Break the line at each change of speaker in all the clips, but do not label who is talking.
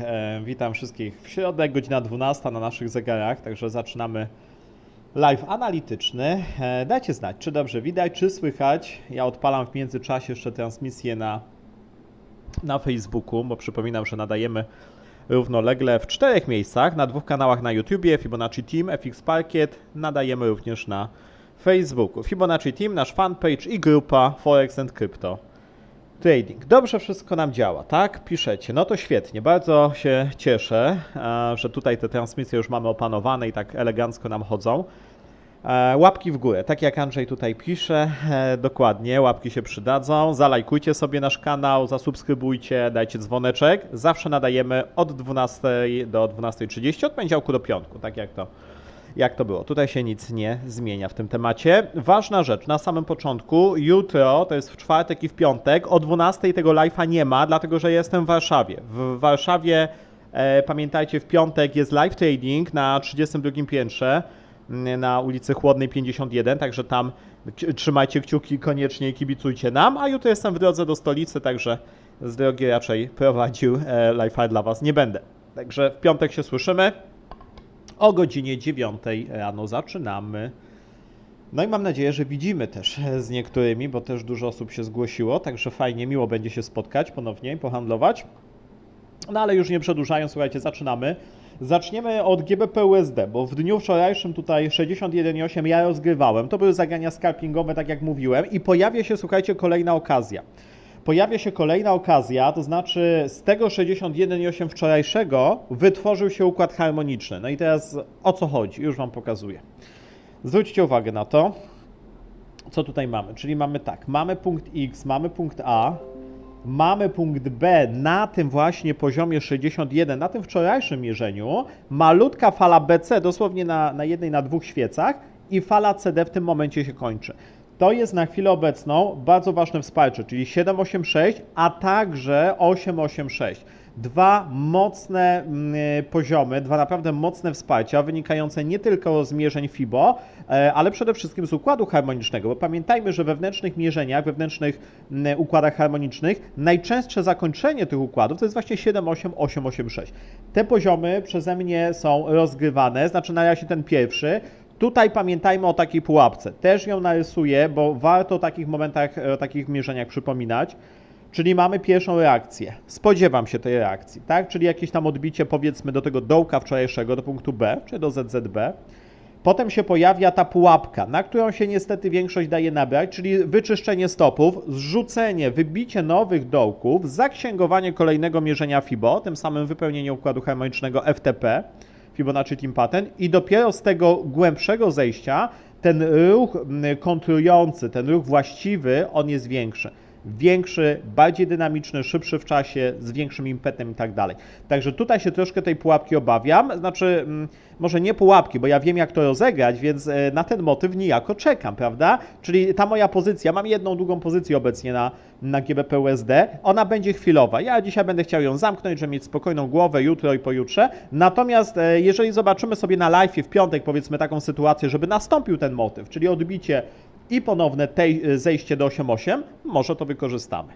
E, Witam wszystkich w środę, godzina 12 na naszych zegarach, także zaczynamy live analityczny. E, Dajcie znać, czy dobrze widać, czy słychać. Ja odpalam w międzyczasie jeszcze transmisję na, na Facebooku, bo przypominam, że nadajemy równolegle w czterech miejscach, na dwóch kanałach na YouTubie, Fibonacci Team, FX Parkiet, nadajemy również na Facebooku. Fibonacci Team, nasz fanpage i grupa Forex and Crypto. Trading. Dobrze wszystko nam działa, tak? Piszecie. No to świetnie. Bardzo się cieszę, e, że tutaj te transmisje już mamy opanowane i tak elegancko nam chodzą. E, Łapki w górę, tak jak Andrzej tutaj pisze, e, dokładnie, łapki się przydadzą. Zalajkujcie sobie nasz kanał, zasubskrybujcie, dajcie dzwoneczek. Zawsze nadajemy od 12 do 12.30, od poniedziałku do piątku, tak jak to jak to było. Tutaj się nic nie zmienia w tym temacie. Ważna rzecz, na samym początku, jutro, to jest w czwartek i w piątek, o 12 tego live'a nie ma, dlatego że jestem w Warszawie. W Warszawie, e, pamiętajcie, w piątek jest live trading na 32 piętrze na ulicy Chłodnej 51, także tam trzymajcie kciuki, koniecznie kibicujcie nam, a jutro jestem w drodze do stolicy, także z drogi raczej prowadził e, live'a dla Was nie będę. Także w piątek się słyszymy. O godzinie 9 rano zaczynamy. No i mam nadzieję, że widzimy też z niektórymi, bo też dużo osób się zgłosiło, także fajnie, miło będzie się spotkać ponownie pohandlować. No ale już nie przedłużając, słuchajcie, zaczynamy. Zaczniemy od GBP USD, bo w dniu wczorajszym tutaj 61,8 ja rozgrywałem. To były zagrania scalpingowe, tak jak mówiłem, i pojawia się, słuchajcie, kolejna okazja. Pojawia się kolejna okazja, to znaczy z tego 61,8 wczorajszego wytworzył się układ harmoniczny. No i teraz o co chodzi? Już Wam pokazuję. Zwróćcie uwagę na to, co tutaj mamy. Czyli mamy tak, mamy punkt X, mamy punkt A, mamy punkt B na tym właśnie poziomie 61, na tym wczorajszym mierzeniu, malutka fala BC dosłownie na, na jednej, na dwóch świecach i fala CD w tym momencie się kończy. To jest na chwilę obecną bardzo ważne wsparcie, czyli 786, a także 886. Dwa mocne mm, poziomy, dwa naprawdę mocne wsparcia, wynikające nie tylko z mierzeń FIBO, e, ale przede wszystkim z układu harmonicznego, bo pamiętajmy, że we wewnętrznych mierzeniach, wewnętrznych mm, układach harmonicznych, najczęstsze zakończenie tych układów to jest właśnie 78886. Te poziomy przeze mnie są rozgrywane, znaczy na razie ten pierwszy, Tutaj pamiętajmy o takiej pułapce. Też ją narysuję, bo warto o takich momentach, o takich mierzeniach przypominać. Czyli mamy pierwszą reakcję. Spodziewam się tej reakcji, tak? Czyli jakieś tam odbicie powiedzmy do tego dołka wczorajszego, do punktu B, czy do ZZB. Potem się pojawia ta pułapka, na którą się niestety większość daje nabrać, czyli wyczyszczenie stopów, zrzucenie, wybicie nowych dołków, zaksięgowanie kolejnego mierzenia FIBO, tym samym wypełnienie układu harmonicznego FTP, Fibonacci Team Pattern i dopiero z tego głębszego zejścia ten ruch kontrujący, ten ruch właściwy, on jest większy. Większy, bardziej dynamiczny, szybszy w czasie, z większym impetem i tak dalej. Także tutaj się troszkę tej pułapki obawiam. Znaczy, mm, może nie pułapki, bo ja wiem jak to rozegrać, więc e, na ten motyw niejako czekam, prawda? Czyli ta moja pozycja, mam jedną długą pozycję obecnie na, na GBP USD, ona będzie chwilowa. Ja dzisiaj będę chciał ją zamknąć, żeby mieć spokojną głowę jutro i pojutrze. Natomiast e, jeżeli zobaczymy sobie na live w piątek, powiedzmy taką sytuację, żeby nastąpił ten motyw, czyli odbicie i ponowne tej, e, zejście do 8,8, może to wykorzystamy.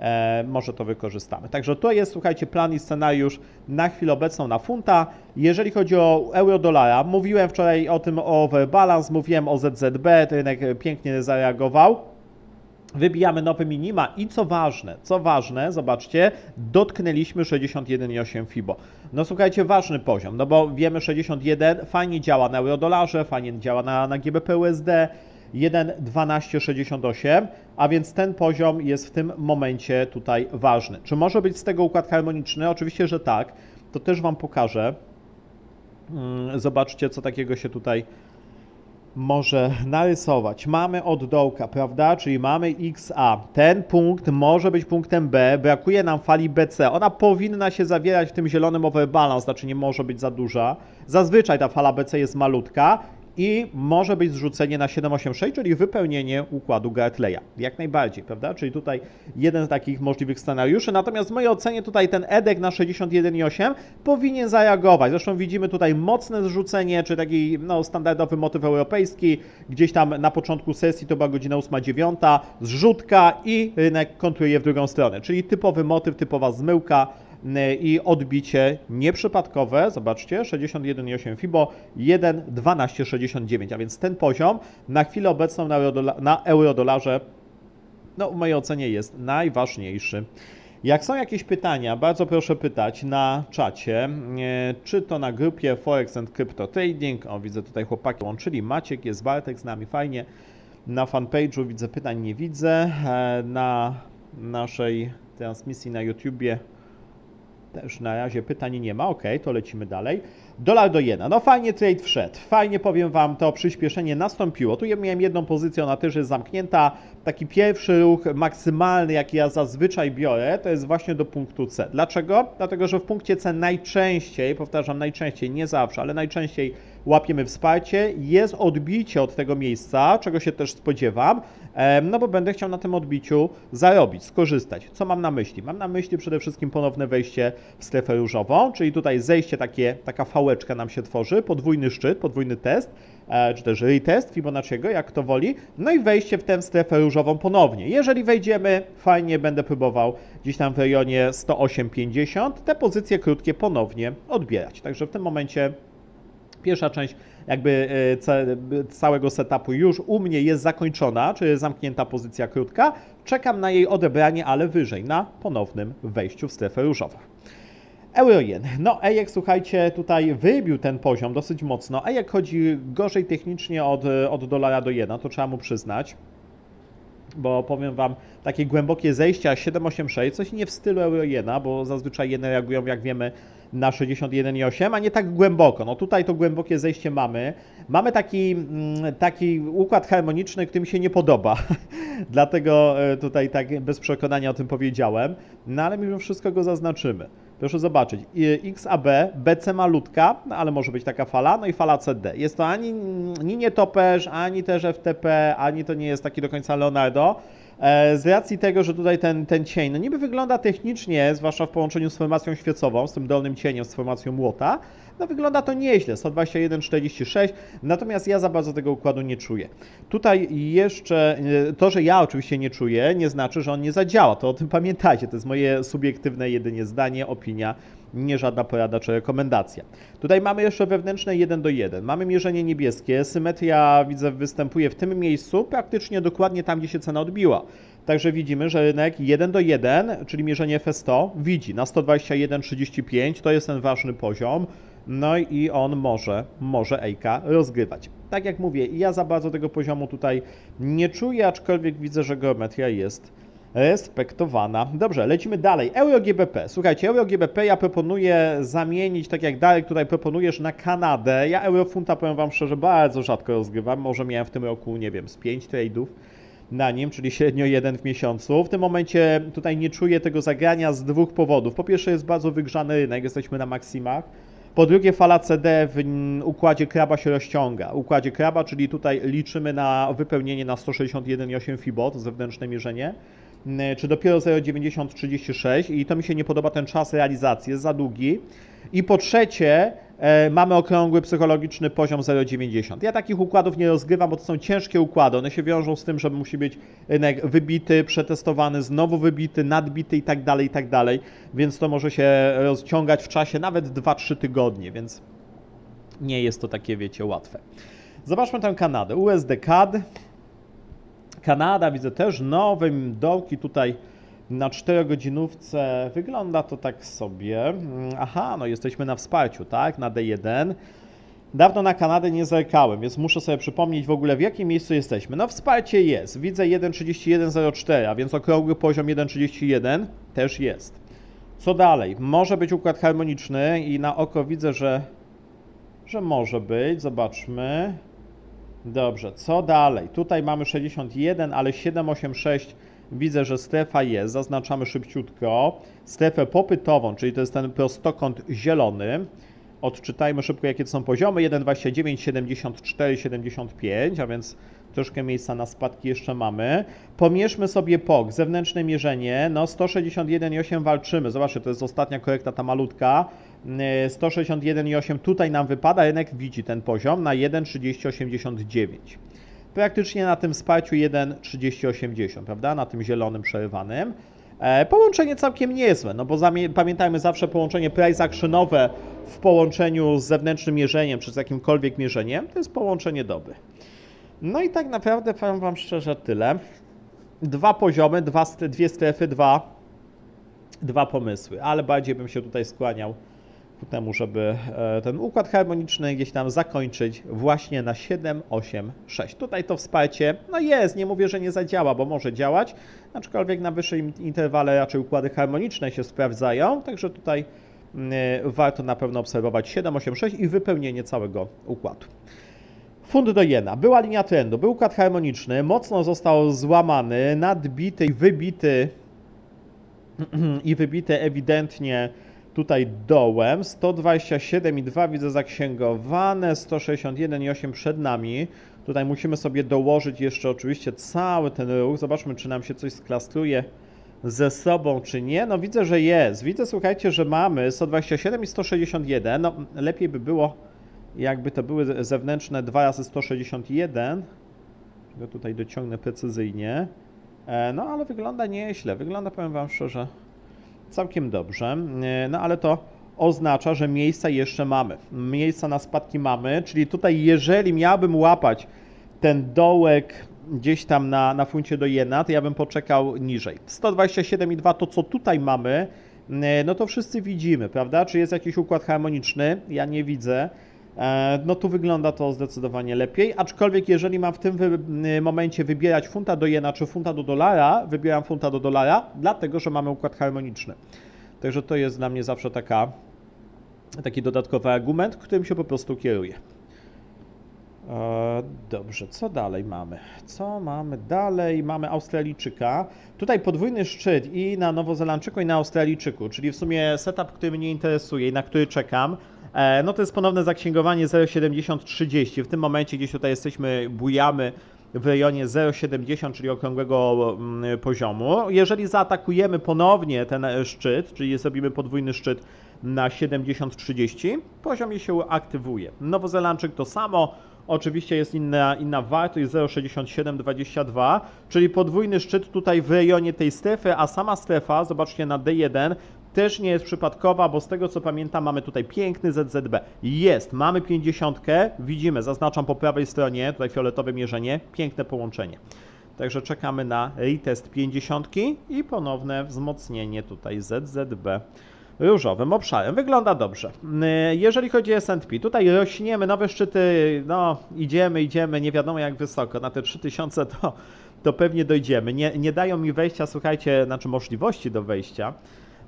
E, może to wykorzystamy. Także to jest, słuchajcie, plan i scenariusz na chwilę obecną na funta. Jeżeli chodzi o euro-dolara, mówiłem wczoraj o tym o overbalance, mówiłem o ZZB, rynek pięknie zareagował. Wybijamy nowe minima i co ważne, co ważne, zobaczcie, dotknęliśmy 61,8 FIBO. No słuchajcie, ważny poziom, no bo wiemy 61 fajnie działa na eurodolarze, fajnie działa na, na GBP USD, 1,1268, a więc ten poziom jest w tym momencie tutaj ważny. Czy może być z tego układ harmoniczny? Oczywiście, że tak. To też Wam pokażę. Mm, Zobaczcie, co takiego się tutaj może narysować. Mamy od dołka, prawda? Czyli mamy XA. Ten punkt może być punktem B. Brakuje nam fali BC. Ona powinna się zawierać w tym zielonym overbalance, znaczy nie może być za duża. Zazwyczaj ta fala BC jest malutka i może być zrzucenie na 786, czyli wypełnienie układu Gartleya. Jak najbardziej, prawda? Czyli tutaj jeden z takich możliwych scenariuszy. Natomiast w mojej ocenie tutaj ten EDEK na 61,8 powinien zareagować. Zresztą widzimy tutaj mocne zrzucenie, czy taki no, standardowy motyw europejski. Gdzieś tam na początku sesji to była godzina 8-9, zrzutka i rynek kontruje w drugą stronę. Czyli typowy motyw, typowa zmyłka i odbicie nieprzypadkowe, zobaczcie, 61,8 FIBO, 1,1269, a więc ten poziom na chwilę obecną na, eurodola, na eurodolarze, no w mojej ocenie jest najważniejszy. Jak są jakieś pytania, bardzo proszę pytać na czacie, e, czy to na grupie Forex and Crypto Trading, o widzę tutaj chłopaki łączyli, Maciek jest, Bartek z nami, fajnie, na fanpage'u widzę pytań, nie widzę, e, na naszej transmisji na YouTubie też na razie pytań nie ma, ok, to lecimy dalej. Dolar do jena, no fajnie trade wszedł, fajnie powiem Wam, to przyspieszenie nastąpiło. Tu ja miałem jedną pozycję, ona też jest zamknięta. Taki pierwszy ruch maksymalny, jaki ja zazwyczaj biorę, to jest właśnie do punktu C. Dlaczego? Dlatego, że w punkcie C najczęściej, powtarzam najczęściej, nie zawsze, ale najczęściej łapiemy wsparcie, jest odbicie od tego miejsca, czego się też spodziewam, no bo będę chciał na tym odbiciu zarobić, skorzystać. Co mam na myśli? Mam na myśli przede wszystkim ponowne wejście w strefę różową, czyli tutaj zejście takie, taka fałeczka nam się tworzy, podwójny szczyt, podwójny test, e, czy też retest Fibonacciego, jak kto woli, no i wejście w tę strefę różową ponownie. Jeżeli wejdziemy, fajnie będę próbował gdzieś tam w rejonie 108,50 te pozycje krótkie ponownie odbierać. Także w tym momencie Pierwsza część jakby e, ce- całego setupu już u mnie jest zakończona, czyli zamknięta pozycja krótka. Czekam na jej odebranie, ale wyżej, na ponownym wejściu w strefę różową. Euro-jen. No, EJEK, słuchajcie, tutaj wybił ten poziom dosyć mocno. EJEK chodzi gorzej technicznie od, od dolara do jena, to trzeba mu przyznać bo powiem Wam, takie głębokie zejścia 786, coś nie w stylu euro-jena, bo zazwyczaj jeny reagują, jak wiemy, na 61,8, a nie tak głęboko. No tutaj to głębokie zejście mamy. Mamy taki, mm, taki układ harmoniczny, który mi się nie podoba. Dlatego e, tutaj tak bez przekonania o tym powiedziałem. No ale mimo wszystko go zaznaczymy. Proszę zobaczyć, XAB, BC malutka, no ale może być taka fala, no i fala CD. Jest to ani, ani nie toperz, ani też FTP, ani to nie jest taki do końca Leonardo. E, Z racji tego, że tutaj ten, ten cień, no niby wygląda technicznie, zwłaszcza w połączeniu z formacją świecową, z tym dolnym cieniem, z formacją młota, no wygląda to nieźle, 121,46, natomiast ja za bardzo tego układu nie czuję. Tutaj jeszcze, e, to, że ja oczywiście nie czuję, nie znaczy, że on nie zadziała, to o tym pamiętajcie, to jest moje subiektywne jedynie zdanie, opinia, nie żadna porada czy rekomendacja. Tutaj mamy jeszcze wewnętrzne 1 do 1. Mamy mierzenie niebieskie. Symetria widzę występuje w tym miejscu, praktycznie dokładnie tam, gdzie się cena odbiła. Także widzimy, że rynek 1 do 1, czyli mierzenie F100, widzi na 121,35, to jest ten ważny poziom. No i on może, może Ejka rozgrywać. Tak jak mówię, ja za bardzo tego poziomu tutaj nie czuję, aczkolwiek widzę, że geometria jest respektowana. Dobrze, lecimy dalej. Euro GBP. Słuchajcie, Euro GBP ja proponuję zamienić, tak jak Darek tutaj proponujesz, na Kanadę. Ja Eurofunta, powiem Wam szczerze, bardzo rzadko rozgrywam. Może miałem w tym roku, nie wiem, z 5 trade'ów na nim, czyli średnio jeden w miesiącu. W tym momencie tutaj nie czuję tego zagrania z dwóch powodów. Po pierwsze jest bardzo wygrzany rynek, jesteśmy na maksimach. Po drugie fala CD w układzie kraba się rozciąga. Układzie kraba, czyli tutaj liczymy na wypełnienie na 161,8 FIBO, zewnętrzne mierzenie. Mm, Czy dopiero 0,9036 i to mi się nie podoba ten czas realizacji, jest za długi. I po trzecie, mamy okrągły psychologiczny poziom 0,90. Ja takich układów nie rozgrywam, bo to są ciężkie układy. One się wiążą z tym, że musi być rynek wybity, przetestowany, znowu wybity, nadbity i tak dalej, i tak dalej. Więc to może się rozciągać w czasie nawet 2-3 tygodnie, więc nie jest to takie, wiecie, łatwe. Zobaczmy tę Kanadę. USD CAD. Kanada, widzę też nowe dołki tutaj na 4-godzinówce. Wygląda to tak sobie. Mm, Aha, no jesteśmy na wsparciu, tak? Na D1. Dawno na Kanadę nie zerkałem, więc muszę sobie przypomnieć w ogóle w jakim miejscu jesteśmy. No wsparcie jest. Widzę 1,3104, a więc okrągły poziom 1,31 też jest. Co dalej? Może być układ harmoniczny i na oko widzę, że, że może być. Zobaczmy. Dobrze, co dalej? Tutaj mamy 61, ale 786 widzę, że strefa jest. Zaznaczamy szybciutko. Strefę popytową, czyli to jest ten prostokąt zielony. Odczytajmy szybko, jakie to są poziomy. 1,29, 74, 75, a więc troszkę miejsca na spadki jeszcze mamy. Pomierzmy sobie POK, zewnętrzne mierzenie, no 161,8 walczymy. Zobaczcie, to jest ostatnia korekta, ta malutka. Yy, 161,8 tutaj nam wypada, rynek widzi ten poziom na 1,3089. Praktycznie na tym wsparciu 1,3080, prawda? Na tym zielonym przerywanym. E, połączenie całkiem niezłe, no bo pamiętajmy zawsze połączenie price actionowe w połączeniu z zewnętrznym mierzeniem, czy z jakimkolwiek mierzeniem, to jest połączenie doby. No i tak naprawdę powiem Wam szczerze tyle. Dwa poziomy, dwa, dwie strefy, dwa, dwa pomysły, ale bardziej bym się tutaj skłaniał ku temu, żeby e, ten układ harmoniczny gdzieś tam zakończyć właśnie na 7, 8, 6. Tutaj to wsparcie, no jest, nie mówię, że nie zadziała, bo może działać, aczkolwiek na wyższym interwale raczej układy harmoniczne się sprawdzają, także tutaj mm, warto na pewno obserwować 7, 8, 6 i wypełnienie całego układu. Fund do jena. Była linia trendu, był układ harmoniczny, mocno został złamany, nadbity i wybity i wybite ewidentnie tutaj dołem. 127,2 widzę zaksięgowane, 161,8 przed nami. Tutaj musimy sobie dołożyć jeszcze oczywiście cały ten ruch. Zobaczmy, czy nam się coś sklastruje ze sobą, czy nie. No widzę, że jest. Widzę, słuchajcie, że mamy 127 i 161. No lepiej by było, jakby to były zewnętrzne 2 razy 161. Go tutaj dociągnę precyzyjnie. E, No ale wygląda nieźle. Wygląda, powiem Wam szczerze, całkiem dobrze. E, No ale to oznacza, że miejsca jeszcze mamy. Miejsca na spadki mamy, czyli tutaj jeżeli miałbym łapać ten dołek gdzieś tam na, na funcie do jena, to ja bym poczekał niżej. 127,2 to co tutaj mamy, e, no to wszyscy widzimy, prawda? Czy jest jakiś układ harmoniczny? Ja nie widzę. E, No tu wygląda to zdecydowanie lepiej, aczkolwiek jeżeli mam w tym wy y, momencie wybierać funta do jena czy funta do dolara, wybieram funta do dolara, dlatego że mamy układ harmoniczny. Także to jest dla mnie zawsze taka, taki dodatkowy argument, którym się po prostu kieruję. E, Dobrze, co dalej mamy? Co mamy dalej? Mamy Australijczyka. Tutaj podwójny szczyt i na Nowozelandczyku, i na Australijczyku, czyli w sumie setup, który mnie interesuje i na który czekam. E, No to jest ponowne zaksięgowanie 0,7030. W tym momencie gdzieś tutaj jesteśmy, bujamy w rejonie 0,70, czyli okrągłego mm, poziomu. Jeżeli zaatakujemy ponownie ten e, szczyt, czyli zrobimy podwójny szczyt na 70-30, poziom się aktywuje. Nowozelandczyk to samo, oczywiście jest inna, inna wartość 0,6722, czyli podwójny szczyt tutaj w rejonie tej strefy, a sama strefa, zobaczcie na D1, też nie jest przypadkowa, bo z tego co pamiętam mamy tutaj piękny ZZB. Jest, mamy 50, widzimy, zaznaczam po prawej stronie, tutaj fioletowe mierzenie, piękne połączenie. Także czekamy na retest 50 i ponowne wzmocnienie tutaj ZZB różowym obszarem. Wygląda dobrze. Yy, Jeżeli chodzi o S&P, tutaj rośniemy, nowe szczyty, no idziemy, idziemy, nie wiadomo jak wysoko, na te 3000 to, to pewnie dojdziemy. Nie, nie dają mi wejścia, słuchajcie, znaczy możliwości do wejścia,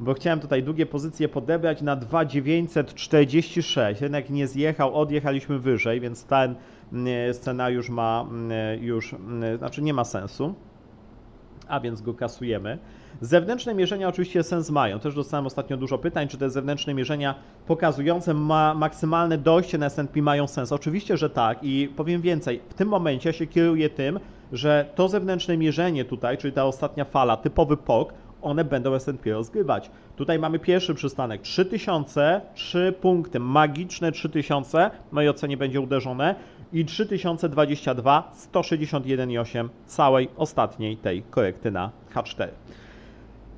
bo chciałem tutaj długie pozycje podebrać na 2946. Rynek nie zjechał, odjechaliśmy wyżej, więc ten yy, scenariusz ma yy, już, yy, znaczy nie ma sensu a więc go kasujemy. Zewnętrzne mierzenia oczywiście sens mają. Też dostałem ostatnio dużo pytań, czy te zewnętrzne mierzenia pokazujące ma maksymalne dojście na S&P mają sens. Oczywiście, że tak i powiem więcej. W tym momencie się kieruję tym, że to zewnętrzne mierzenie tutaj, czyli ta ostatnia fala, typowy POK, one będą S&P rozgrywać. Tutaj mamy pierwszy przystanek 3000, 3 punkty, magiczne 3000, w mojej ocenie będzie uderzone i 3022, 161,8 całej ostatniej tej korekty na H4.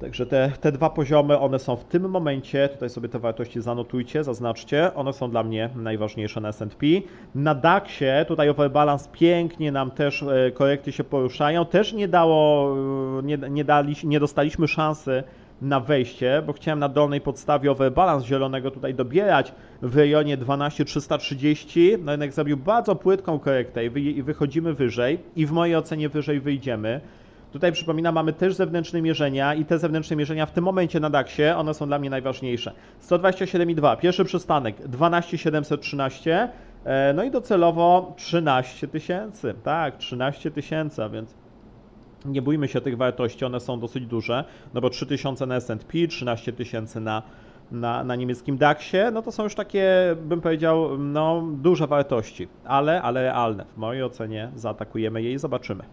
Także te, te dwa poziomy, one są w tym momencie, tutaj sobie te wartości zanotujcie, zaznaczcie, one są dla mnie najważniejsze na S&P. Na DAX-ie, tutaj overbalance pięknie nam też e, korekty się poruszają, też nie dało, e, nie, nie, dali, nie dostaliśmy szansy na wejście, bo chciałem na dolnej podstawie overbalance zielonego tutaj dobierać w rejonie 12330. No jednak zrobił bardzo płytką korektę i, i wychodzimy wyżej i w mojej ocenie wyżej wyjdziemy. Tutaj przypominam, mamy też zewnętrzne mierzenia i te zewnętrzne mierzenia w tym momencie na DAX-ie, one są dla mnie najważniejsze. 127,2, pierwszy przystanek 12713, e, no i docelowo 13 tysięcy, tak, 13 tysięcy, a więc nie bójmy się tych wartości, one są dosyć duże, no bo 3000 na S&P, 13 tysięcy na, na, na niemieckim DAX-ie, no to są już takie, bym powiedział, no duże wartości, ale, ale realne. W mojej ocenie zaatakujemy je i zobaczymy.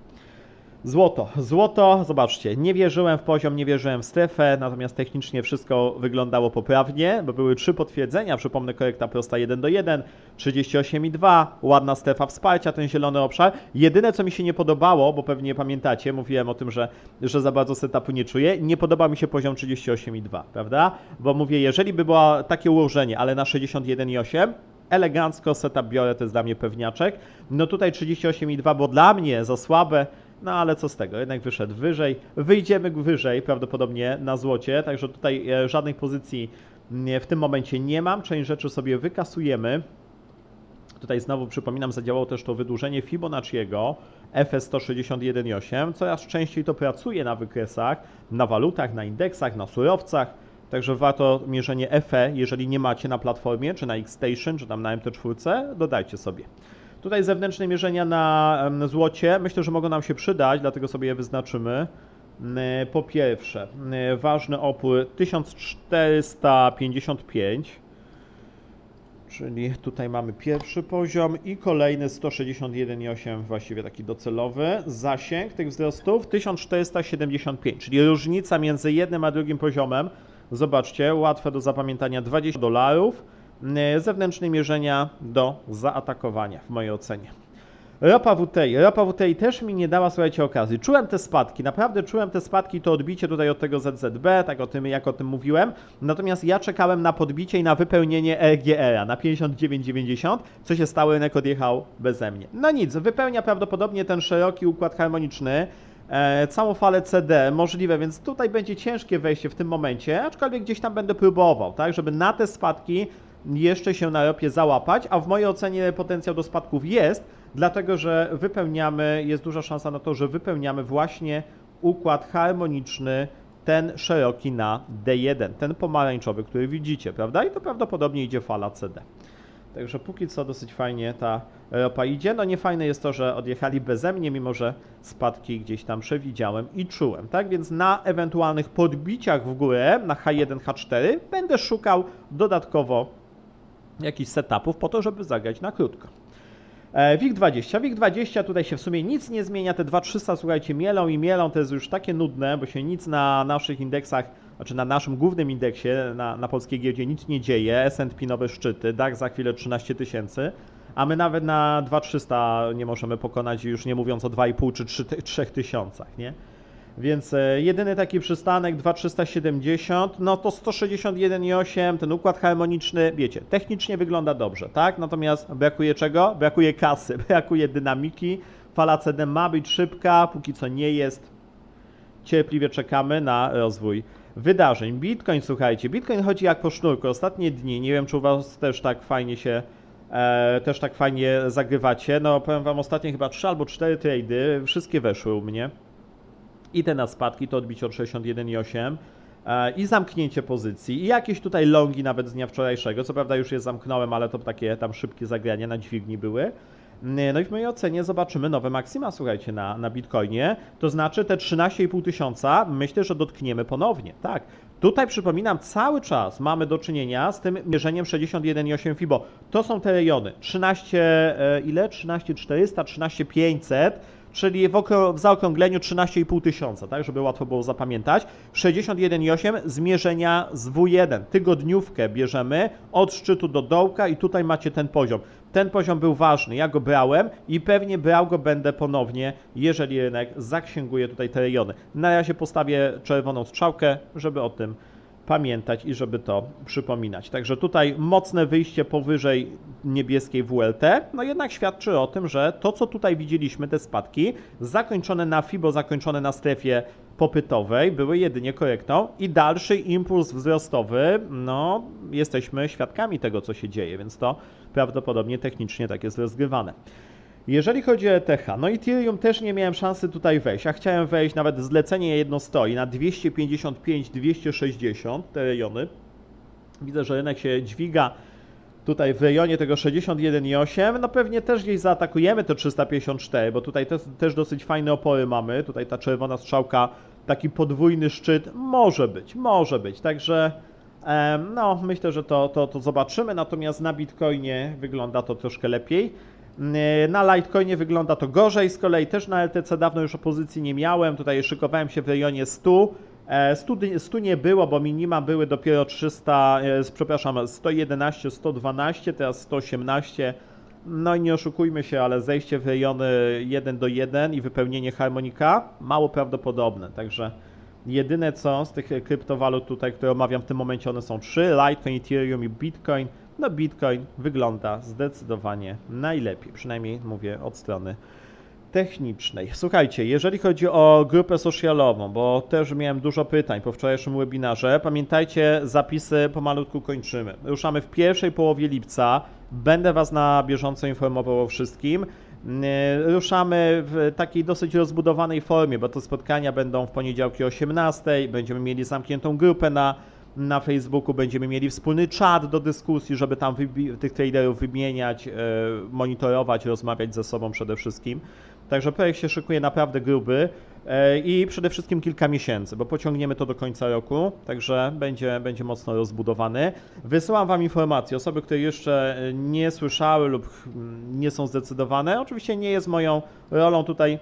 Złoto. Złoto, zobaczcie, nie wierzyłem w poziom, nie wierzyłem w strefę, natomiast technicznie wszystko wyglądało poprawnie, bo były trzy potwierdzenia, przypomnę korekta prosta 1 do 1, 38,2, ładna strefa wsparcia, ten zielony obszar. Jedyne co mi się nie podobało, bo pewnie pamiętacie, mówiłem o tym, że, że za bardzo setupu nie czuję, nie podoba mi się poziom 38,2, prawda? Bo mówię, jeżeli by było takie ułożenie, ale na 61,8, elegancko setup biorę, to jest dla mnie pewniaczek. No tutaj 38,2, bo dla mnie za słabe, no ale co z tego, jednak wyszedł wyżej. Wyjdziemy wyżej prawdopodobnie na złocie, także tutaj e, żadnej pozycji mm, w tym momencie nie mam. Część rzeczy sobie wykasujemy. Tutaj znowu przypominam, zadziałało też to wydłużenie Fibonacciego FS 161.8. Coraz częściej to pracuje na wykresach, na walutach, na indeksach, na surowcach. Także warto mierzenie FE, jeżeli nie macie na platformie, czy na Xstation, czy tam na MT4, dodajcie sobie. Tutaj zewnętrzne mierzenia na złocie myślę, że mogą nam się przydać, dlatego sobie je wyznaczymy. Mm, Po pierwsze, mm, ważny opór 1455, czyli tutaj mamy pierwszy poziom i kolejny 161,8, właściwie taki docelowy. Zasięg tych wzrostów 1475, czyli różnica między jednym a drugim poziomem. Zobaczcie, łatwe do zapamiętania 20 dolarów. Mm, Zewnętrzne mierzenia do zaatakowania w mojej ocenie. Ropa WTI. Ropa WTI też mi nie dała, słuchajcie, okazji. Czułem te spadki, naprawdę czułem te spadki, to odbicie tutaj od tego ZZB, tak o tym, jak o tym mówiłem. Natomiast ja czekałem na podbicie i na wypełnienie RGR-a na 59,90. Co się stało? Rynek odjechał beze mnie. No nic, wypełnia prawdopodobnie ten szeroki układ harmoniczny. E, całą falę CD możliwe, więc tutaj będzie ciężkie wejście w tym momencie, aczkolwiek gdzieś tam będę próbował, tak, żeby na te spadki jeszcze się na ropie załapać, a w mojej ocenie potencjał do spadków jest, dlatego że wypełniamy, jest duża szansa na to, że wypełniamy właśnie układ harmoniczny, ten szeroki na D1, ten pomarańczowy, który widzicie, prawda? I to prawdopodobnie idzie fala CD. Także póki co dosyć fajnie ta ropa idzie. No nie fajne jest to, że odjechali beze mnie, mimo że spadki gdzieś tam przewidziałem i czułem. Tak więc na ewentualnych podbiciach w górę, na H1, H4 będę szukał dodatkowo jakichś setupów po to, żeby zagrać na krótko. E, WIG20. WIG20 tutaj się w sumie nic nie zmienia. Te 2300 słuchajcie mielą i mielą. To jest już takie nudne, bo się nic na naszych indeksach, znaczy na naszym głównym indeksie, na, na polskiej giełdzie nic nie dzieje. S&P nowe szczyty, DAX za chwilę 13 tysięcy. A my nawet na 2300 nie możemy pokonać, już nie mówiąc o 2,5 czy 3, 3 tysiącach, nie? Więc e, jedyny taki przystanek 2370, no to 161,8, ten układ harmoniczny, wiecie, technicznie wygląda dobrze, tak? Natomiast brakuje czego? Brakuje kasy, brakuje dynamiki. Fala CD ma być szybka, póki co nie jest. Cierpliwie czekamy na rozwój wydarzeń. Bitcoin, słuchajcie, Bitcoin chodzi jak po sznurku. Ostatnie dni, nie wiem czy u Was też tak fajnie się e, też tak fajnie zagrywacie. No powiem Wam ostatnie chyba 3 albo 4 trady, wszystkie weszły u mnie i te na spadki, to odbicie od 61,8 e, i zamknięcie pozycji i jakieś tutaj longi nawet z dnia wczorajszego, co prawda już je zamknąłem, ale to takie tam szybkie zagrania na dźwigni były. No i w mojej ocenie zobaczymy nowe maksima, słuchajcie, na, na Bitcoinie, to znaczy te 13,5 tysiąca myślę, że dotkniemy ponownie, tak. Tutaj przypominam, cały czas mamy do czynienia z tym mierzeniem 61,8 FIBO. To są te rejony. 13, e, ile? 13,400, 13,500 czyli w, okro- w zaokrągleniu 13,5 tysiąca, tak, żeby łatwo było zapamiętać. 61,8 zmierzenia z W1. Tygodniówkę bierzemy od szczytu do dołka i tutaj macie ten poziom. Ten poziom był ważny, ja go brałem i pewnie brał go będę ponownie, jeżeli rynek zaksięguje tutaj te rejony. Na razie postawię czerwoną strzałkę, żeby o tym pamiętać i żeby to przypominać. Także tutaj mocne wyjście powyżej niebieskiej WLT, no jednak świadczy o tym, że to co tutaj widzieliśmy, te spadki, zakończone na FIBO, zakończone na strefie popytowej, były jedynie korektą i dalszy impuls wzrostowy, no jesteśmy świadkami tego, co się dzieje, więc to prawdopodobnie technicznie tak jest rozgrywane. Jeżeli chodzi o ETH, no Ethereum też nie miałem szansy tutaj wejść. Ja chciałem wejść, nawet zlecenie jedno stoi na 255-260 te rejony. Widzę, że rynek się dźwiga tutaj w rejonie tego 61,8. No pewnie też gdzieś zaatakujemy te 354, bo tutaj też, też dosyć fajne opory mamy. Tutaj ta czerwona strzałka, taki podwójny szczyt może być, może być. Także no myślę, że to, to, to zobaczymy. Natomiast na Bitcoinie wygląda to troszkę lepiej. Yy, Na Litecoinie wygląda to gorzej, z kolei też na LTC dawno już opozycji nie miałem, tutaj szykowałem się w rejonie 100. E, 100, dy- 100 nie było, bo minima były dopiero 300, e, przepraszam, 111, 112, teraz 118. No i nie oszukujmy się, ale zejście w rejony 1 do 1 i wypełnienie harmonika mało prawdopodobne. Także jedyne co z tych kryptowalut tutaj, które omawiam w tym momencie, one są trzy: Litecoin, Ethereum i Bitcoin. No Bitcoin wygląda zdecydowanie najlepiej, przynajmniej mówię od strony technicznej. Słuchajcie, jeżeli chodzi o grupę socialową, bo też miałem dużo pytań po wczorajszym webinarze, pamiętajcie, zapisy pomalutku kończymy. Ruszamy w pierwszej połowie lipca, będę Was na bieżąco informował o wszystkim. Yy, Ruszamy w takiej dosyć rozbudowanej formie, bo te spotkania będą w poniedziałki o 18, będziemy mieli zamkniętą grupę na na Facebooku będziemy mieli wspólny czat do dyskusji, żeby tam tych traderów wymieniać, e, monitorować, rozmawiać ze sobą przede wszystkim. Także projekt się szykuje naprawdę gruby e, i przede wszystkim kilka miesięcy, bo pociągniemy to do końca roku, także będzie, będzie mocno rozbudowany. Wysyłam Wam informacje, osoby, które jeszcze nie słyszały lub nie są zdecydowane. Oczywiście nie jest moją rolą tutaj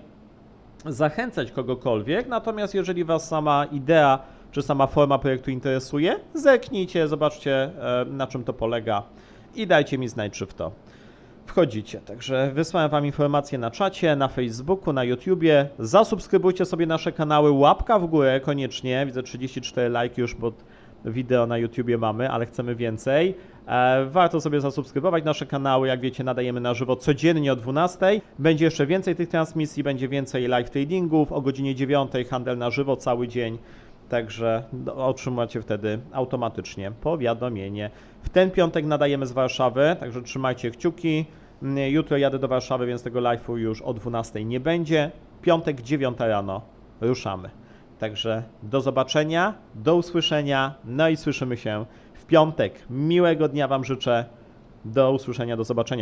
zachęcać kogokolwiek, natomiast jeżeli Was sama idea czy sama forma projektu interesuje, zerknijcie, zobaczcie e, na czym to polega i dajcie mi znać, czy w to wchodzicie. Także wysłałem Wam informacje na czacie, na Facebooku, na YouTubie. Zasubskrybujcie sobie nasze kanały, łapka w górę koniecznie. Widzę 34 lajki już pod wideo na YouTubie mamy, ale chcemy więcej. E, Warto sobie zasubskrybować nasze kanały, jak wiecie nadajemy na żywo codziennie o 12. Będzie jeszcze więcej tych transmisji, będzie więcej live tradingów, o godzinie 9 handel na żywo cały dzień. Także otrzymacie wtedy automatycznie powiadomienie. W ten piątek nadajemy z Warszawy, także trzymajcie kciuki. Mm, Jutro jadę do Warszawy, więc tego live'u już o 12 nie będzie. Piątek 9 rano ruszamy. Także do zobaczenia, do usłyszenia, no i słyszymy się w piątek. Miłego dnia Wam życzę. Do usłyszenia, do zobaczenia.